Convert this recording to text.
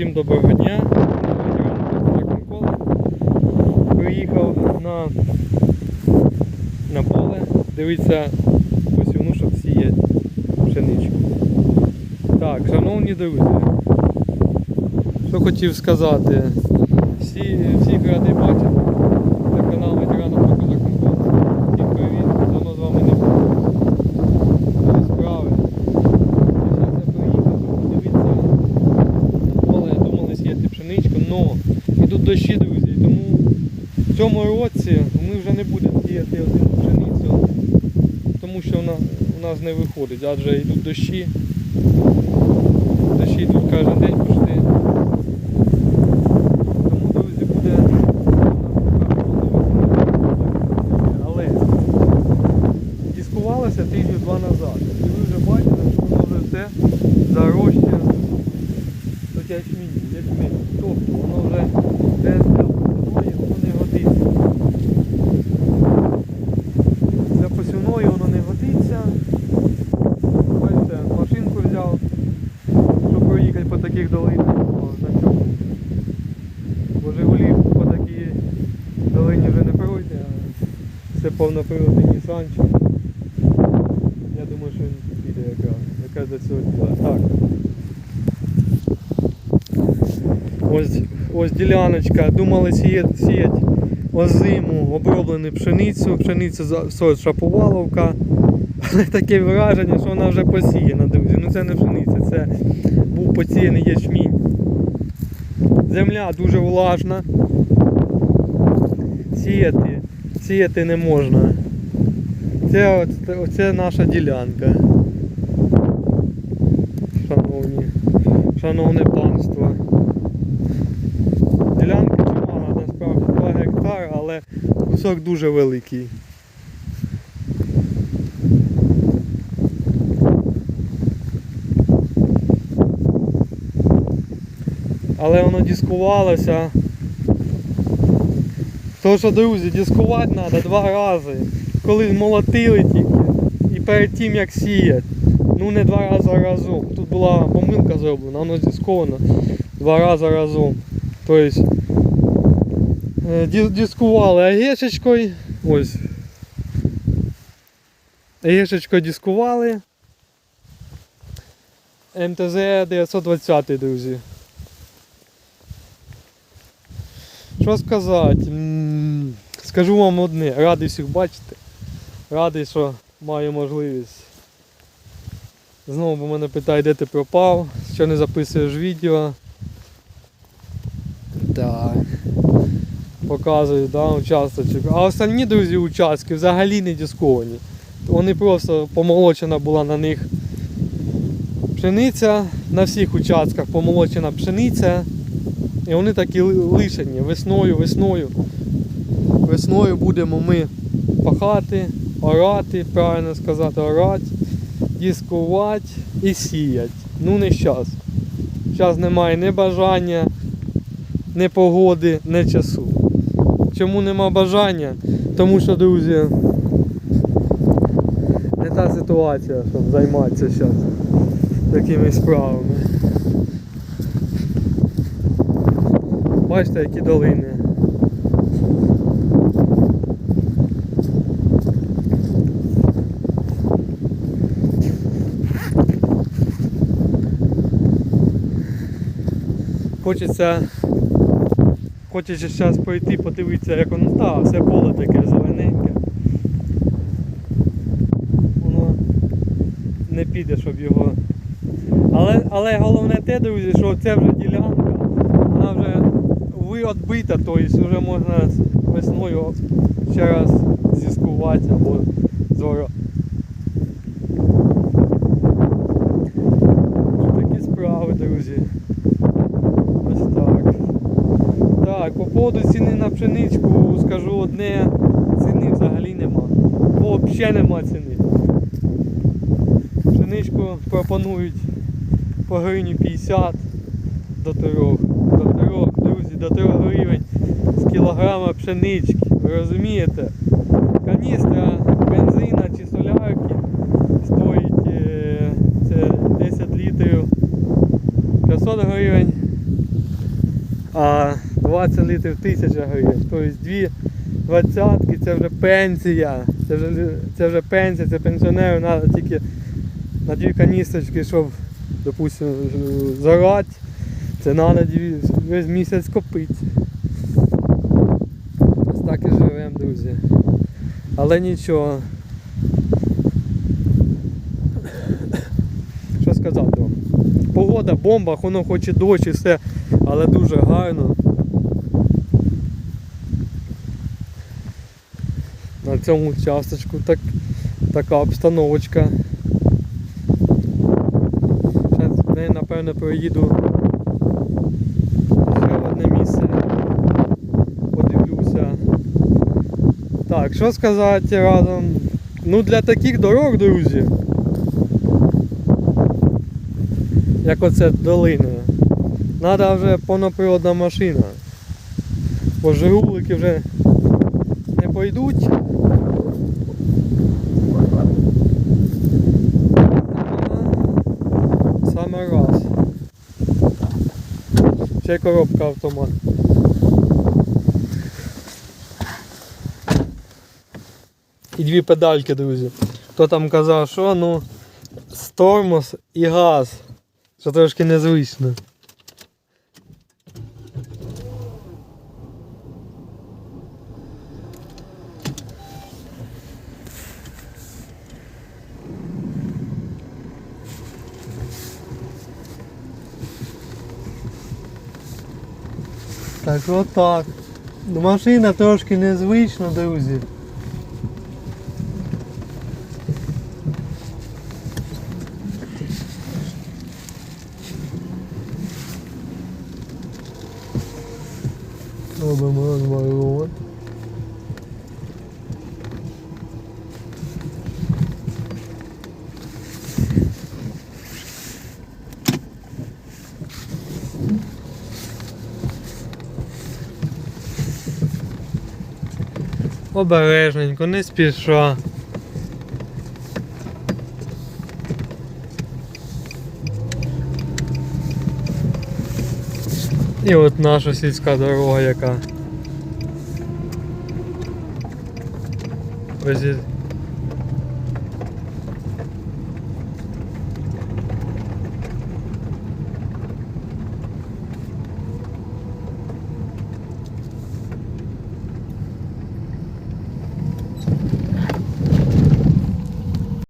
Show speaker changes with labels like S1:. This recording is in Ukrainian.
S1: Всім доброго дня. Микола. Приїхав на, на поле. Дивіться посівну, щоб сіять пшеничку. Так, шановні друзі. Що хотів сказати. Всі, всіх ради бачити. Це канал ветеранів Микола Компот. Всім привіт. Давно з вами не було. Як Справи. Зараз я приїхав, щоб подивитися поле думали сіяти пшеничку, но йдуть дощі, друзі. Тому в цьому році ми вже не будемо діяти один пшеницю, тому що вона у нас не виходить, адже йдуть дощі. Дощі йдуть кожен день пошти. Тому, друзі, буде. Але дискувалося тижні два назад. І ви вже бачите, що воно вже все зарощує до ячмінь, ячмінь. Тобто воно вже для посівної воно не годиться. Для посівної воно не годиться. Бачите, машинку взяв, щоб проїхати по таких долинах. На цьому. Бо Жигулі по такій долині вже не пройде, а це повноприводний Нісанчик. Я думаю, що він піде якраз, якраз до цього діла. Так. Ось, ось діляночка, думали сіяти, сіяти озиму, оброблену пшеницю, пшеницю сорт шаповаловка. Але таке враження, що вона вже посіяна, друзі. Ну це не пшениця, це був посіяний ячмінь. Земля дуже влажна. Сіяти, сіяти не можна. Це, от- оце наша ділянка. Шановні, шановне панство. Кусок дуже великий. Але воно дискувалося. То що, друзі, дискувати треба два рази. Коли молотили тільки. І перед тим як сіяти. Ну не два рази разом. Тут була помилка зроблена, воно дисковано два рази разом. Тобто дискували агешечкою. Ось. Агешечкою дискували. МТЗ 920, друзі. Що сказати? Скажу вам одне, радий всіх бачити. Радий, що маю можливість. Знову бо мене питають, де ти пропав, що не записуєш відео. Так. Показую, да, участочок. А остальні друзі участки взагалі не дисковані. Вони просто помолочена була на них пшениця, на всіх участках помолочена пшениця. І вони такі лишені весною, весною. Весною будемо ми пахати, орати, правильно сказати, орати, дискувати і сіяти. Ну не зараз. Зараз немає ні бажання, ні погоди, ні часу. Чому нема бажання? Тому що, друзі, не та ситуація, щоб займатися зараз такими справами. Бачите, які долини. Хочеться Хочеться зараз пройти, подивитися, як воно. Так, все поле таке зелененьке. Воно не піде, щоб його. Але, але головне те, друзі, що це вже ділянка, вона вже виотбита, тобто вже можна весною ще раз зіскувати або зора. Такі справи, друзі. Ось так. Так, по поводу ціни на пшеничку скажу одне, ціни взагалі нема. Взагалі нема ціни. Пшеничку пропонують по гривні 50 до 3. До 3, друзі, до 3 гривень з кілограма пшенички. Ви розумієте? Каністра бензина чи солярки стоїть е, це 10 літрів 500 гривень. а 20 літрів 1000 гривень. Тобто дві двадцятки це вже пенсія. Це вже, це вже пенсія, це пенсіонеру треба тільки на дві каністрочки, щоб, допустимо, зарати. Це треба весь місяць копити. Ось так і живемо, друзі. Але нічого. Що сказати вам? Погода бомба, воно хоч і дощ і все, але дуже гарно. На цьому часточку так, така обстановочка. Зараз напевно, проїду ще в одне місце. Подивлюся. Так, що сказати разом? Ну для таких дорог, друзі. Як оце долина. Надо вже повноприводна машина. Бо жигулики вже не пойдуть. А Саме раз. Ще коробка автомат. І дві педальки, друзі. Хто там казав, що ну тормоз і газ. Це трошки незвично. Так отак. так. Машина трошки незвична, друзі. Робимо розворот. Обережненько, не спіша. І от наша сільська дорога, яка. Ось